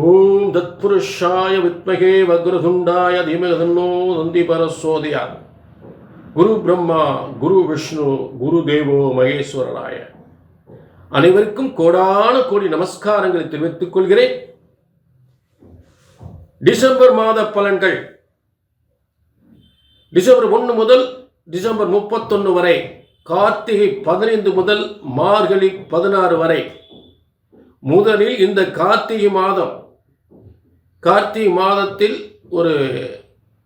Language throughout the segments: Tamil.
ஓம் தத்புருஷாய வித்மகே வக்ரதுண்டாய தீமகதன்னோ நந்தி பரசோதயா குரு பிரம்மா குரு விஷ்ணு குரு தேவோ மகேஸ்வரராய அனைவருக்கும் கோடான கோடி நமஸ்காரங்களை தெரிவித்துக் கொள்கிறேன். டிசம்பர் மாத பலன்கள். டிசம்பர் ஒன்று முதல் டிசம்பர் முப்பத்தொன்று வரை கார்த்திகை பதினைந்து முதல் மார்கழி பதினாறு வரை. முதலில் இந்த கார்த்திகை மாதம் கார்த்திகை மாதத்தில் ஒரு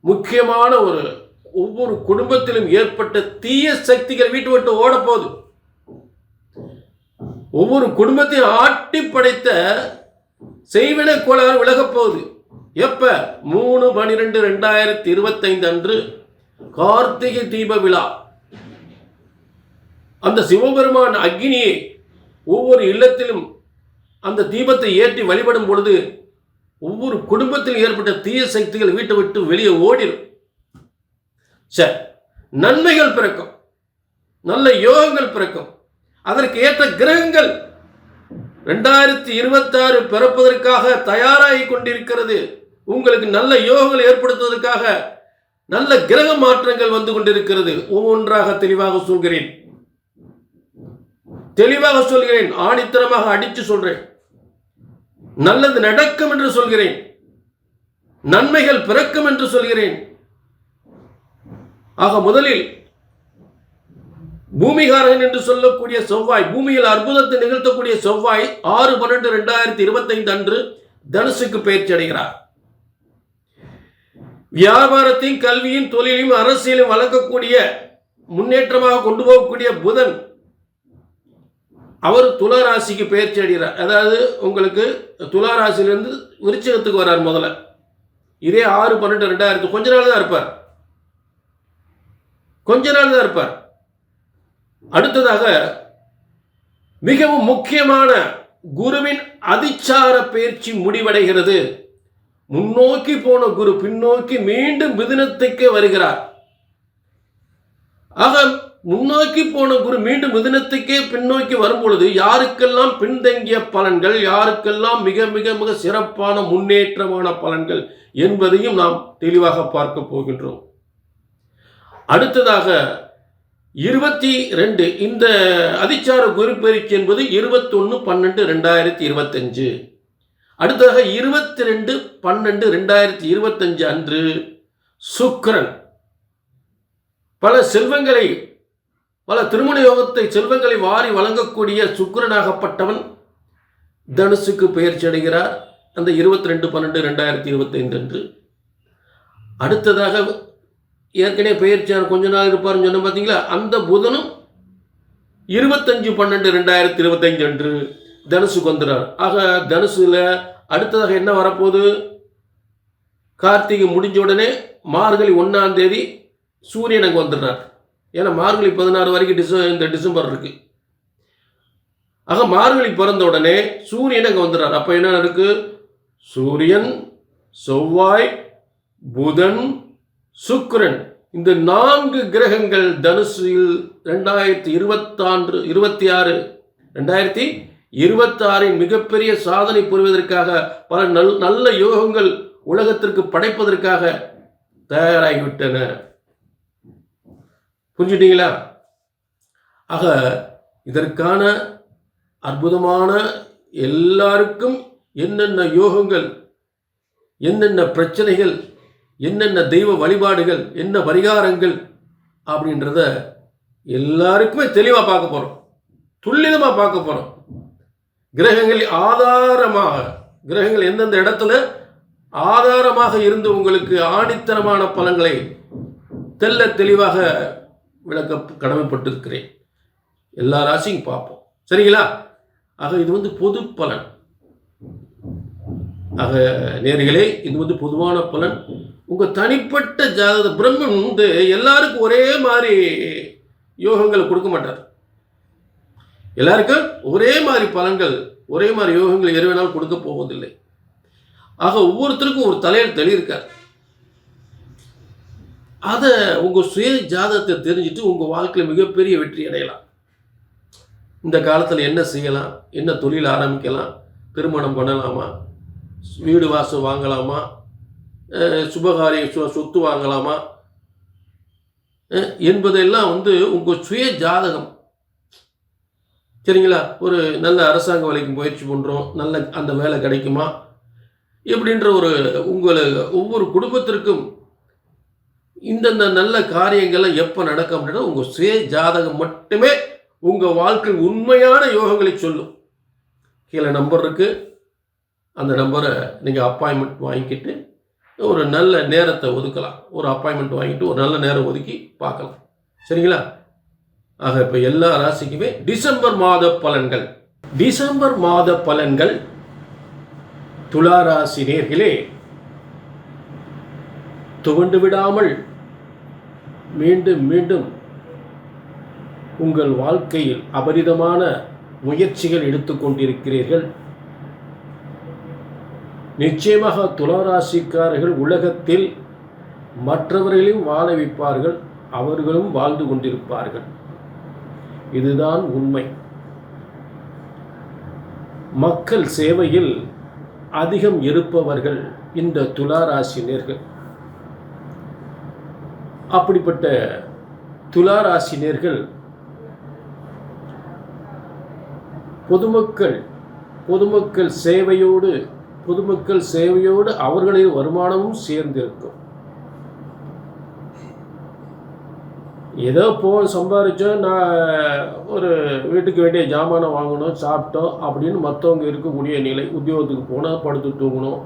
முக்கியமான ஒரு ஒவ்வொரு குடும்பத்திலும் ஏற்பட்ட தீய சக்திகள் வீட்டு விட்டு ஓடப்போகுது. ஒவ்வொரு குடும்பத்தையும் ஆட்டி படைத்த செய்வின கோளாறு விலகப் போகுது. எப்ப? மூணு பனிரெண்டு ரெண்டாயிரத்தி இருபத்தைந்து அன்று கார்த்திகை தீப விழா. அந்த சிவபெருமான் அக்னியை ஒவ்வொரு இல்லத்திலும் அந்த தீபத்தை ஏற்றி வழிபடும் பொழுது ஒவ்வொரு குடும்பத்தில் ஏற்பட்ட தீய சக்திகள் வீட்டை விட்டு வெளியே ஓடிடும் சரி நன்மைகள் பிறக்கும். நல்ல யோகங்கள் பிறக்கும். அதற்கு ஏற்ற கிரகங்கள் ரெண்டாயிரத்தி இருபத்தாறு பிறப்பதற்காக தயாராகி கொண்டிருக்கிறது. உங்களுக்கு நல்ல யோகங்கள் ஏற்படுத்துவதற்காக நல்ல கிரக மாற்றங்கள் வந்து கொண்டிருக்கிறது. ஒவ்வொன்றாக தெளிவாக சொல்கிறேன். தெளிவாக சொல்கிறேன். ஆணித்தரமாக அடித்து சொல்கிறேன் நல்லது நடக்கும் என்று சொல்கிறேன். நன்மைகள் பிறக்கும் என்று சொல்கிறேன். ஆக முதலில் பூமிகாரகன் என்று சொல்லக்கூடிய செவ்வாய் பூமியில் அற்புதத்தை நிகழ்த்தக்கூடிய செவ்வாய் ஆறு பன்னெண்டு ரெண்டாயிரத்தி இருபத்தைந்து அன்று தனுசுக்கு பயிற்சி அடைகிறார். வியாபாரத்தையும் கல்வியும் தொழிலையும் அரசியலும் வளர்க்கக்கூடிய முன்னேற்றமாக கொண்டு போகக்கூடிய புதன் அவர் துலா ராசிக்கு பயிற்சி அடைகிறார். அதாவது உங்களுக்கு துலா விருச்சகத்துக்கு வரார் முதல்ல. இதே ஆறு பன்னெண்டு ரெண்டாயிரத்து கொஞ்ச நாள் தான் இருப்பார். கொஞ்ச நாள் தான் இருப்பார். அடுத்ததாக மிகவும் முக்கியமான குருவின் அதிச்சார பயிற்சி முடிவடைகிறது. முன்னோக்கி போன குரு பின்னோக்கி மீண்டும் மிதுனத்துக்கே வருகிறார். ஆக முன்னோக்கி போன குரு மீண்டும் மிதுனத்துக்கே பின்னோக்கி வரும்பொழுது யாருக்கெல்லாம் பின்தங்கிய பலன்கள் யாருக்கெல்லாம் மிக மிக மிக சிறப்பான முன்னேற்றமான பலன்கள் என்பதையும் நாம் தெளிவாக பார்க்க போகின்றோம். அடுத்ததாக இருபத்தி ரெண்டு இந்த அதிச்சார குரு பயிற்சி என்பது இருபத்தொன்று பன்னெண்டு ரெண்டாயிரத்தி இருபத்தஞ்சு. அடுத்ததாக இருபத்தி ரெண்டு பன்னெண்டு ரெண்டாயிரத்தி இருபத்தஞ்சு அன்று சுக்ரன் பல செல்வங்களை பல திருமண யோகத்தை செல்வங்களை வாரி வழங்கக்கூடிய சுக்கரனாகப்பட்டவன் தனுசுக்கு பெயர்ச்சி அடைகிறார். அந்த இருபத்தி ரெண்டு பன்னெண்டு ரெண்டாயிரத்தி இருபத்தைந்து அன்று. அடுத்ததாக ஏற்கனவே பெயர்ச்சியார் கொஞ்ச நாள் இருப்பார்னு சொன்ன பார்த்தீங்களா அந்த புதனும் இருபத்தஞ்சு பன்னெண்டு ரெண்டாயிரத்தி இருபத்தஞ்சு அன்று தனுசுக்கு வந்துறார். ஆக தனுசுல அடுத்ததாக என்ன வரப்போகுது? கார்த்திகை முடிஞ்ச உடனே மார்கழி ஒன்றாம் தேதி சூரியன் அங்கே வந்துடுறார். ஏன்னா மார்கழி பதினாறு வரைக்கும் டிச இந்த டிசம்பர் இருக்கு. ஆக மார்கழி பிறந்த உடனே சூரியன் அங்கே வந்துடுறார். அப்போ என்ன இருக்கு சூரியன் செவ்வாய் புதன் சுக்கிரன். இந்த நான்கு கிரகங்கள் தனுசில் ரெண்டாயிரத்தி இருபத்தாண்டு இருபத்தி ஆறு ரெண்டாயிரத்தி இருபத்தாறின் மிகப்பெரிய சாதனை புரிவதற்காக பல நல் நல்ல யோகங்கள் உலகத்திற்கு படைப்பதற்காக தயாராகிவிட்டன. புரிஞ்சுட்டீங்களா? ஆக இதற்கான அற்புதமான எல்லாருக்கும் என்னென்ன யோகங்கள் என்னென்ன பிரச்சனைகள் என்னென்ன தெய்வ வழிபாடுகள் என்ன பரிகாரங்கள் அப்படின்றத எல்லாருக்குமே தெளிவாக பார்க்க போகிறோம் துல்லிதமாக பார்க்க போகிறோம் கிரகங்கள் ஆதாரமாக கிரகங்கள் எந்தெந்த இடத்துல ஆதாரமாக இருந்து உங்களுக்கு ஆணித்தரமான பலன்களை தெல்ல தெளிவாக விளக்க கடமைப்பட்டிருக்கிறேன். எல்லா ராசியும் பார்ப்போம். சரிங்களா? ஆக இது வந்து பொது பலன். ஆக நேர்களே இது வந்து பொதுவான பலன். உங்கள் தனிப்பட்ட ஜாத பிரம்மன் வந்து எல்லாருக்கும் ஒரே மாதிரி யோகங்களை கொடுக்க மாட்டார். எல்லாருக்கும் ஒரே மாதிரி பலன்கள் ஒரே மாதிரி யோகங்கள் எருவினால் கொடுக்க போவதில்லை. ஆக ஒவ்வொருத்தருக்கும் ஒரு தலையில் தெளியிருக்கார் அதை உங்கள் சுய ஜாதகத்தை தெரிஞ்சுட்டு உங்கள் வாழ்க்கையில் மிகப்பெரிய வெற்றி அடையலாம். இந்த காலத்தில் என்ன செய்யலாம்? என்ன தொழில் ஆரம்பிக்கலாம்? திருமணம் பண்ணலாமா? வீடு வாசல் வாங்கலாமா? சுபகாரிய சொத்து வாங்கலாமா? என்பதெல்லாம் வந்து உங்கள் சுய ஜாதகம். சரிங்களா? ஒரு நல்ல அரசாங்க வேலைக்கு முயற்சி பண்ணுறோம் நல்ல அந்த வேலை கிடைக்குமா? இப்படின்ற ஒரு உங்களை ஒவ்வொரு குடும்பத்திற்கும் இந்தந்த நல்ல காரியங்கள்லாம் எப்போ நடக்கும் அப்படின்னா உங்கள் சுய ஜாதகம் மட்டுமே உங்கள் வாழ்க்கை உண்மையான யோகங்களை சொல்லும். கீழே நம்பர் இருக்குது அந்த நம்பரை நீங்கள் அப்பாயின்மெண்ட் வாங்கிக்கிட்டு ஒரு நல்ல நேரத்தை ஒதுக்கலாம். ஒரு அப்பாயின்மெண்ட் வாங்கிட்டு ஒரு நல்ல நேரம் ஒதுக்கி பார்க்கலாம். சரிங்களா? ஆக இப்போ எல்லா ராசிக்குமே டிசம்பர் மாத பலன்கள். டிசம்பர் மாத பலன்கள் துளாராசி நேர்களே துவண்டு விடாமல் மீண்டும் மீண்டும் உங்கள் வாழ்க்கையில் அபரிதமான முயற்சிகள் எடுத்துக்கொண்டிருக்கிறீர்கள் நிச்சயமாக துளாராசிக்காரர்கள் உலகத்தில் மற்றவர்களையும் வாழ வைப்பார்கள் அவர்களும் வாழ்ந்து கொண்டிருப்பார்கள். இதுதான் உண்மை. மக்கள் சேவையில் அதிகம் இருப்பவர்கள் இந்த துளாராசினியர்கள். அப்படிப்பட்ட துளாராசினியர்கள் பொதுமக்கள் பொதுமக்கள் சேவையோடு பொதுமக்கள் சேவையோடு அவர்களின் வருமானமும் சேர்ந்திருக்கும். ஏதோ போ சம்பாதிச்சோம் நான் ஒரு வீட்டுக்கு வேண்டிய ஜாமானை வாங்கணும் சாப்பிட்டோம் அப்படின்னு மற்றவங்க இருக்கக்கூடிய நிலை உத்தியோகத்துக்கு போனால் படுத்து தூங்கணும்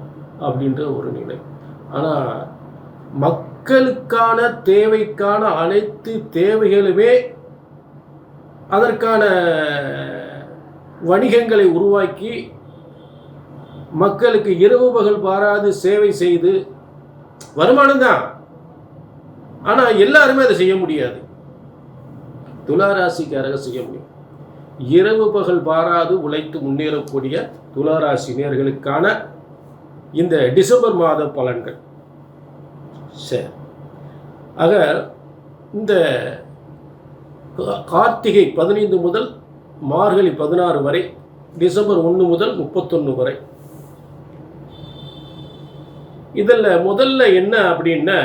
அப்படின்ற ஒரு நிலை. ஆனால் மக்களுக்கான தேவைக்கான அனைத்து தேவைகளுமே அதற்கான வணிகங்களை உருவாக்கி மக்களுக்கு இரவு பகல் பாராது சேவை செய்து வருமானம் தான். ஆனால் எல்லாருமே அதை செய்ய முடியாது. துளாராசிக்காரங்க செய்ய முடியும். இரவு பகல் பாராது உழைத்து முன்னேறக்கூடிய துளாராசி நேர்களுக்கான இந்த டிசம்பர் மாத பலன்கள். சரி. ஆக இந்த கார்த்திகை பதினைந்து முதல் மார்கழி பதினாறு வரை டிசம்பர் ஒன்று முதல் முப்பத்தொன்று வரை. இதில் முதல்ல என்ன அப்படின்னா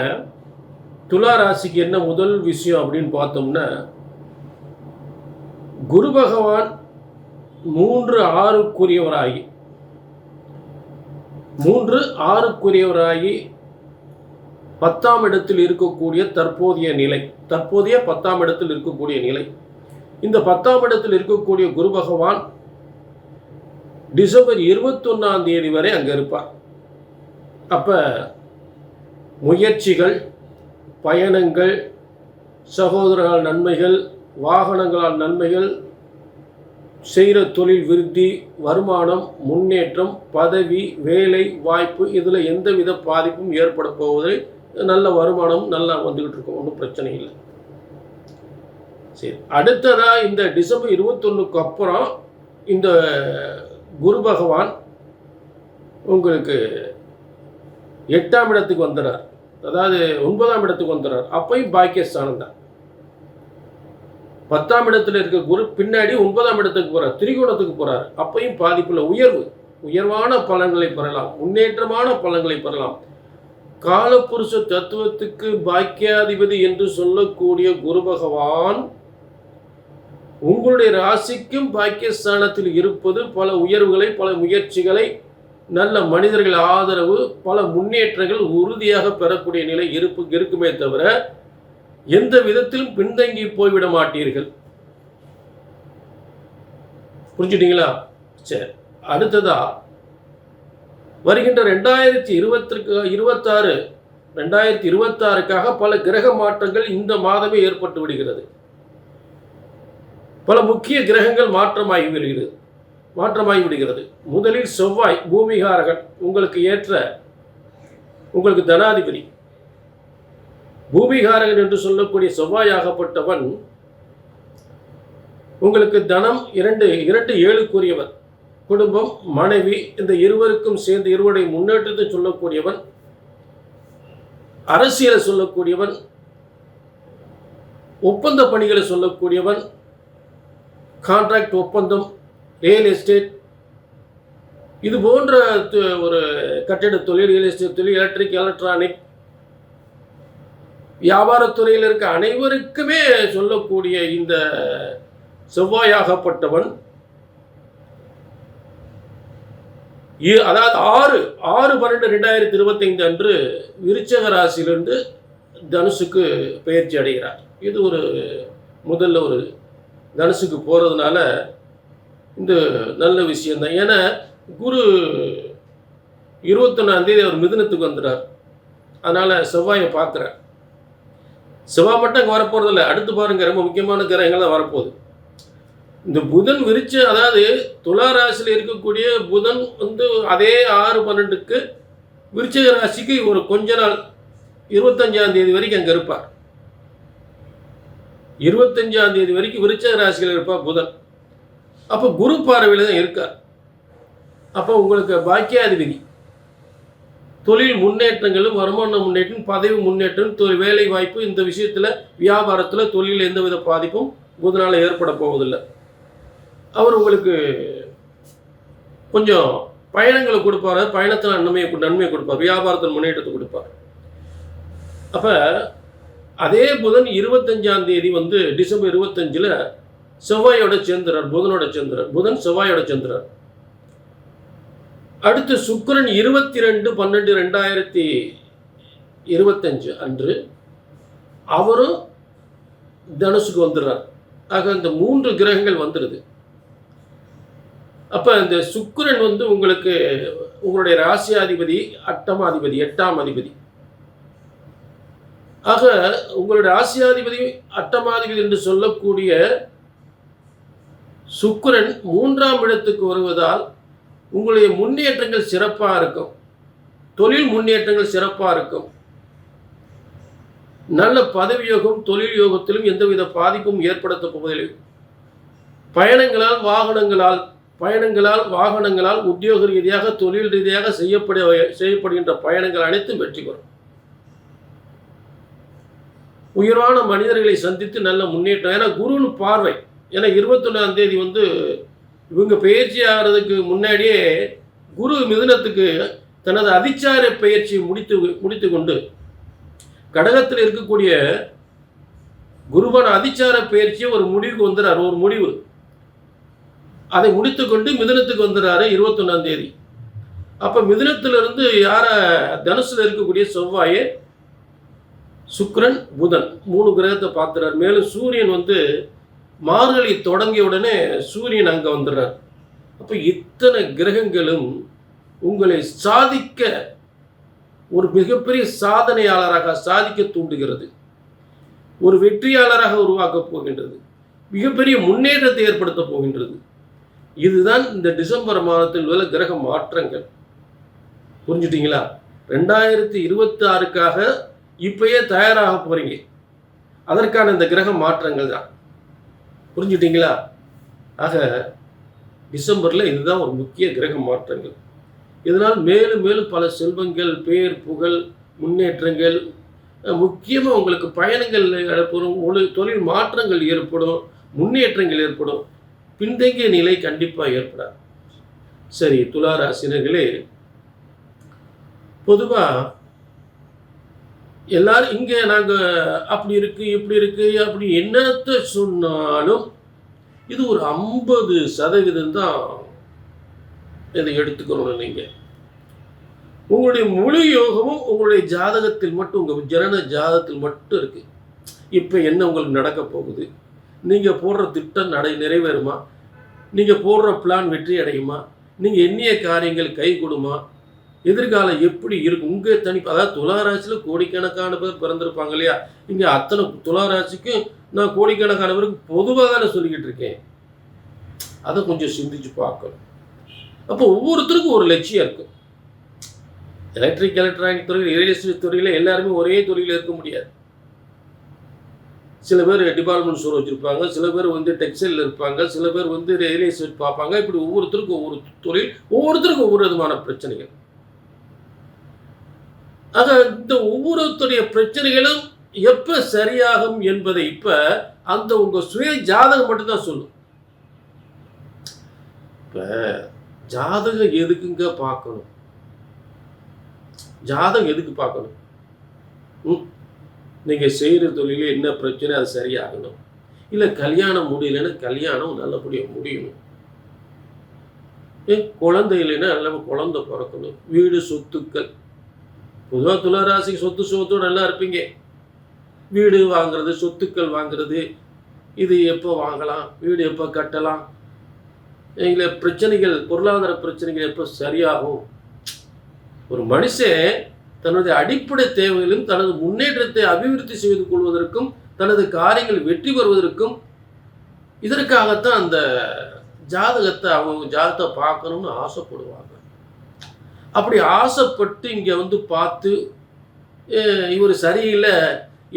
துலா ராசிக்கு என்ன முதல் விஷயம் அப்படின்னு பார்த்தோம்னா குரு பகவான் மூன்று ஆறுக்குரியவராகி மூன்று ஆறுக்குரியவராகி பத்தாம் இடத்தில் இருக்கக்கூடிய தற்போதைய நிலை தற்போதைய பத்தாம் இடத்தில் இருக்கக்கூடிய நிலை. இந்த பத்தாம் இடத்தில் இருக்கக்கூடிய குரு பகவான் டிசம்பர் இருபத்தொன்னாம் தேதி வரை அங்கே இருப்பார். அப்போ முயற்சிகள் பயணங்கள் சகோதரர்கள் நன்மைகள் வாகனங்களால் நன்மைகள் செய்கிற தொழில் விருத்தி வருமானம் முன்னேற்றம் பதவி வேலை வாய்ப்பு இதில் எந்தவித பாதிப்பும் ஏற்பட போவதில்லை. நல்ல வருமானம் நல்லா வந்துக்கிட்டு இருக்கும். ஒன்றும் பிரச்சனை இல்லை. சரி அடுத்ததாக இந்த டிசம்பர் இருபத்தொன்னுக்கு அப்புறம் இந்த குரு பகவான் உங்களுக்கு எட்டாம் இடத்துக்கு வந்துடுறார் அதாவது ஒன்பதாம் இடத்துக்கு வந்துடுறார் அப்பையும் பாக்கியஸ்தானம் தான். பத்தாம் இடத்துல இருக்க குரு பின்னாடி ஒன்பதாம் இடத்துக்கு போறார். திரிகோணத்துக்கு போகிறார் அப்பையும் பாதிப்புள்ள உயர்வு. உயர்வான பலன்களை பெறலாம். முன்னேற்றமான பலன்களை பெறலாம். காலப்புருஷ தத்துவத்துக்கு பாக்கியாதிபதி என்று சொல்லக்கூடிய குரு பகவான் உங்களுடைய ராசிக்கும் பாக்கியஸ்தானத்தில் இருப்பது பல உயர்வுகளை பல முயற்சிகளை நல்ல மனிதர்கள் ஆதரவு பல முன்னேற்றங்கள் உறுதியாக பெறக்கூடிய நிலை இருப்பு இருக்குமே தவிர எந்த விதத்திலும் பின்தங்கி போய்விட மாட்டீர்கள். புரிஞ்சுட்டீங்களா? சரி. அடுத்ததா வருகின்ற ரெண்டாயிரத்தி இருபத்திற்கு இருபத்தாறு ரெண்டாயிரத்தி இருபத்தாறுக்காக பல கிரக மாற்றங்கள் இந்த மாதமே ஏற்பட்டு விடுகிறது. பல முக்கிய கிரகங்கள் மாற்றமாகி விடுகிறது மாற்றமாகி விடுகிறது. முதலில் செவ்வாய் பூமிகாரகன் உங்களுக்கு ஏற்ற உங்களுக்கு தனாதிபதி. பூமிகாரகன் என்று சொல்லக்கூடிய செவ்வாயாகப்பட்டவன் உங்களுக்கு தனம் இரண்டு இரண்டு ஏழுக்குரியவன். குடும்பம் மனைவி இந்த இருவருக்கும் சேர்ந்து இருவருடைய முன்னேற்றத்தை சொல்லக்கூடியவன் அரசியலை சொல்லக்கூடியவன் ஒப்பந்த பணிகளை சொல்லக்கூடியவன் கான்ட்ராக்ட் ஒப்பந்தம் ரியல் எஸ்டேட் இது போன்ற ஒரு கட்டிட தொழில் ரியல் எஸ்டேட் தொழில் எலக்ட்ரிக் எலக்ட்ரானிக் வியாபாரத்துறையில் இருக்க அனைவருக்குமே சொல்லக்கூடிய இந்த செவ்வாயாகப்பட்டவன் அதாவது ஆறு ஆறு பன்னெண்டு ரெண்டாயிரத்தி இருபத்தைந்து அன்று விருச்சக ராசியிலிருந்து தனுசுக்கு பயிற்சி அடைகிறார். இது ஒரு முதல்ல ஒரு தனுசுக்கு போகிறதுனால இந்த நல்ல விஷயந்தான் ஏன்னா குரு இருபத்தொன்னாந்தேதி அவர் மிதுனத்துக்கு வந்துடுறார் அதனால் செவ்வாயை பார்க்குறார். செவ்வாய் மட்டும் அங்கே வரப்போகிறதில்ல அடுத்து பாருங்க ரொம்ப முக்கியமான கிரகங்கள் தான் வரப்போகுது. இந்த புதன் விரிச்சு அதாவது துலா ராசியில் இருக்கக்கூடிய புதன் வந்து அதே ஆறு பன்னெண்டுக்கு விருச்சிக ராசிக்கு ஒரு கொஞ்ச நாள் இருபத்தஞ்சாம் தேதி வரைக்கும் அங்கே இருப்பார். இருபத்தஞ்சாம் தேதி வரைக்கும் விருச்சிக ராசியில் இருப்பார் புதன். அப்போ குரு பார்வையில் தான் இருக்கார். அப்போ உங்களுக்கு பாக்கியாதிபதி. தொழில் முன்னேற்றங்களும் வருமான முன்னேற்றம் பதவி முன்னேற்றம் தொழில் வேலை வாய்ப்பு இந்த விஷயத்தில் வியாபாரத்தில் தொழில் எந்தவித பாதிப்பும் புதனால் ஏற்பட போவதில்லை. அவர் உங்களுக்கு கொஞ்சம் பயணங்களை கொடுப்பார் பயணத்தில் நன்மையை நன்மையை கொடுப்பார் வியாபாரத்தில் முன்னேற்றத்தை கொடுப்பார். அப்போ அதே புதன் இருபத்தஞ்சாம் தேதி வந்து டிசம்பர் இருபத்தஞ்சில் செவ்வாயோட சேர்ந்துறார் புதனோட சேர்ந்துறார். புதன் செவ்வாயோட சேர்ந்துறார். அடுத்து சுக்கிரன் இருபத்தி ரெண்டு பன்னெண்டு ரெண்டாயிரத்தி இருபத்தஞ்சு அன்று அவரும் தனுசுக்கு வந்துடுறார். ஆக இந்த மூன்று கிரகங்கள் வந்துடுது. அப்போ இந்த சுக்கிரன் வந்து உங்களுக்கு உங்களுடைய ராசியாதிபதி அட்டமாதிபதி எட்டாம் அதிபதி ஆக உங்களுடைய ராசியாதிபதி அட்டமாதிபதி என்று சொல்லக்கூடிய சுக்கிரன் மூன்றாம் இடத்துக்கு வருவதால் உங்களுடைய முன்னேற்றங்கள் சிறப்பாக இருக்கும். தொழில் முன்னேற்றங்கள் சிறப்பாக இருக்கும். நல்ல பதவி யோகம் தொழில் யோகத்திலும் எந்தவித பாதிப்பும் ஏற்படுத்த போவதில்லை. பயணங்களால் வாகனங்களால் பயணங்களால் வாகனங்களால் உத்தியோக ரீதியாக தொழில் ரீதியாக செய்யப்பட செய்யப்படுகின்ற பயணங்கள் அனைத்தும் வெற்றி பெறும். உயர்வான மனிதர்களை சந்தித்து நல்ல முன்னேற்றம். ஏன்னா குருன்னு பார்வை ஏன்னா இருபத்தொன்னாம் தேதி வந்து இவங்க பயிற்சி ஆகிறதுக்கு முன்னாடியே குரு மிதுனத்துக்கு தனது அதிச்சார பயிற்சியை முடித்து முடித்து கொண்டு கடகத்தில் இருக்கக்கூடிய குருவான அதிச்சார பயிற்சியை ஒரு முடிவுக்கு வந்துடுறார். ஒரு முடிவு. அதை முடித்துக்கொண்டு மிதுனத்துக்கு வந்துடுறாரு இருபத்தொன்னாம் தேதி. அப்போ மிதுனத்திலிருந்து யார தனுசில் இருக்கக்கூடிய செவ்வாயை சுக்ரன் புதன் மூணு கிரகத்தை பார்த்துறார் மேலும் சூரியன் வந்து மார்கழி தொடங்கிய உடனே சூரியன் அங்கே வந்துடுறார் அப்போ இத்தனை கிரகங்களும் உங்களை சாதிக்க ஒரு மிகப்பெரிய சாதனையாளராக சாதிக்க தூண்டுகிறது. ஒரு வெற்றியாளராக உருவாக்கப் போகின்றது. மிகப்பெரிய முன்னேற்றத்தை ஏற்படுத்தப் போகின்றது. இதுதான் இந்த டிசம்பர் மாதத்தில் உள்ள கிரக மாற்றங்கள். புரிஞ்சுட்டீங்களா? ரெண்டாயிரத்தி இருபத்தி ஆறுக்காக இப்பயே தயாராக போறீங்க. அதற்கான இந்த கிரக மாற்றங்கள் தான். புரிஞ்சுட்டீங்களா? ஆக டிசம்பரில் இதுதான் ஒரு முக்கிய கிரக மாற்றங்கள். இதனால் மேலும் மேலும் பல செல்வங்கள் பேர் புகழ் முன்னேற்றங்கள் முக்கியமாக உங்களுக்கு பயணங்கள் ஏற்படும் தொழில் மாற்றங்கள் ஏற்படும் முன்னேற்றங்கள் ஏற்படும். பின்தங்கிய நிலை கண்டிப்பாக ஏற்படாது. சரி துளாராசினர்களே பொதுவாக எல்லாரும் இங்கே நாங்கள் அப்படி இருக்கு இப்படி இருக்கு அப்படி என்னத்தை சொன்னாலும் இது ஒரு ஐம்பது சதவீதம் தான் இதை எடுத்துக்கணும் நீங்கள் உங்களுடைய முழு யோகமும் உங்களுடைய ஜாதகத்தில் மட்டும் உங்கள் ஜனன ஜாதகத்தில் மட்டும் இருக்கு. இப்போ என்ன உங்களுக்கு நடக்க போகுது? நீங்கள் போடுற திட்டம் நடை நிறைவேறுமா? நீங்கள் போடுற பிளான் வெற்றி அடையுமா? நீங்கள் எண்ணிய காரியங்கள் கை கொடுமா? எதிர்காலம் எப்படி இருக்கும்? உங்கள் தனி அதாவது துளாராசியில் கோடிக்கணக்கான பேர் பிறந்திருப்பாங்க இல்லையா? இங்கே அத்தனை துளாராசிக்கும் நான் கோடிக்கணக்கான பேருக்கு பொதுவாக தானே சொல்லிக்கிட்டு இருக்கேன். அதை கொஞ்சம் சிந்திச்சு பார்க்கணும். அப்போ ஒவ்வொருத்தருக்கும் ஒரு லட்சியம் இருக்கும். எலக்ட்ரிக் எலக்ட்ரானிக் துறையில் ரியல் எஸ்டேட் துறையில் எல்லாருமே ஒரே துறையில் இருக்க முடியாது. சில பேர் டிபார்ட்மெண்ட் ஸ்டோர் வச்சுருப்பாங்க சில பேர் வந்து டெக்ஸ்டைலில் இருப்பாங்க சில பேர் வந்து ரியல் எஸ்டேட் பார்ப்பாங்க. இப்படி ஒவ்வொருத்தருக்கும் ஒவ்வொரு தொழில் ஒவ்வொருத்தருக்கும் ஒவ்வொரு விதமான பிரச்சனைகள். ஆக இந்த ஒவ்வொருத்தருடைய பிரச்சனைகளும் எப்போ சரியாகும் என்பதை இப்போ அந்த உங்கள் சுய ஜாதகம் மட்டும்தான் சொல்லும். இப்போ ஜாதகம் எதுக்குங்க பார்க்கணும்? ஜாதகம் எதுக்கு பார்க்கணும்? ம்? நீங்கள் செய்கிற தொழிலே என்ன பிரச்சனை அது சரியாகணும். இல்லை கல்யாணம் முடியலன்னா கல்யாணம் நல்லபடியாக முடியணும். ஏ குழந்தை இல்லைன்னா நல்ல குழந்தை பிறக்கணும். வீடு சொத்துக்கள். பொதுவாக துளாராசிக்கு சொத்து சுகத்தோடு நல்லா இருப்பீங்க. வீடு வாங்குறது சொத்துக்கள் வாங்குறது இது எப்போ வாங்கலாம் வீடு எப்போ கட்டலாம் எங்களை பிரச்சனைகள் பொருளாதார பிரச்சனைகள் எப்போ சரியாகும்? ஒரு மனுஷன் தனது அடிப்படை தேவைகளும் தனது முன்னேற்றத்தை அபிவிருத்தி செய்து கொள்வதற்கும் தனது காரியங்கள் வெற்றி பெறுவதற்கும் இதற்காகத்தான் அந்த ஜாதகத்தை அவங்க ஜாதகத்தை பார்க்கணும்னு ஆசைப்படுவாங்க. அப்படி ஆசைப்பட்டு இங்கே வந்து பார்த்து இவர் சரியில்லை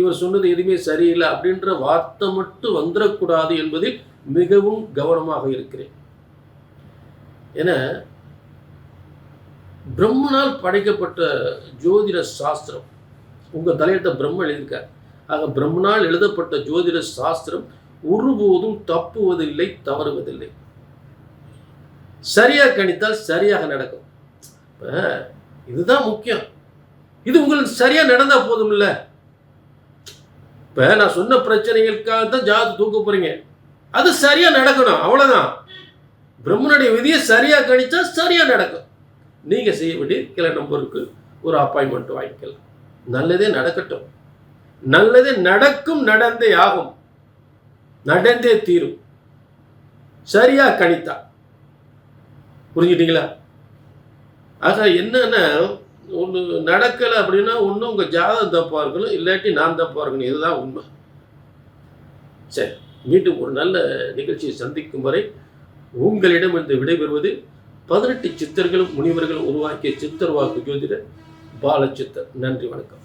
இவர் சொன்னது எதுவுமே சரியில்லை அப்படின்ற வார்த்தை மட்டும் வந்துடக்கூடாது என்பதில் மிகவும் கவனமாக இருக்கிறேன். ஏன்னா பிரம்மனால் படைக்கப்பட்ட ஜோதிட சாஸ்திரம். உங்கள் தலையத்தை பிரம்ம எழுதியிருக்கார் ஆக பிரம்மனால் எழுதப்பட்ட ஜோதிட சாஸ்திரம் ஒருபோதும் தப்புவதில்லை தவறுவதில்லை. சரியாக கணித்தால் சரியாக நடக்கும். இதுதான் முக்கியம். இது உங்களுக்கு சரியாக நடந்தால் போதும் இல்லை இப்போ நான் சொன்ன பிரச்சனைகளுக்காக தான் ஜாதி தூக்க போகிறீங்க அது சரியாக நடக்கணும் அவ்வளோதான் பிரம்மனுடைய விதியை சரியாக கணித்தா சரியாக நடக்கும். நீங்கள் செய்ய வேண்டிய கிளை நம்பருக்கு ஒரு அப்பாயின்மெண்ட் வாங்கிக்கலாம் நல்லதே நடக்கட்டும். நல்லதே நடக்கும் நடந்தே ஆகும். நடந்தே தீரும். சரியா கணித்தா. புரிஞ்சுட்டீங்களா ஆக என்னன்னா ஒன்று நடக்கலை அப்படின்னா ஒன்று உங்கள் ஜாதகம் தப்பாக இருக்கணும் இல்லாட்டி நான் தப்பாக இருக்கணும். இதுதான் உண்மை. சரி மீண்டும் ஒரு நல்ல நிகழ்ச்சியை சந்திக்கும் வரை உங்களிடம் இருந்து விடைபெறுவது பதினெட்டு சித்தர்களும் முனிவர்களும் உருவாக்கிய சித்தர் வாக்கு ஜோதிடர் பாலச்சித்தர் நன்றி வணக்கம்.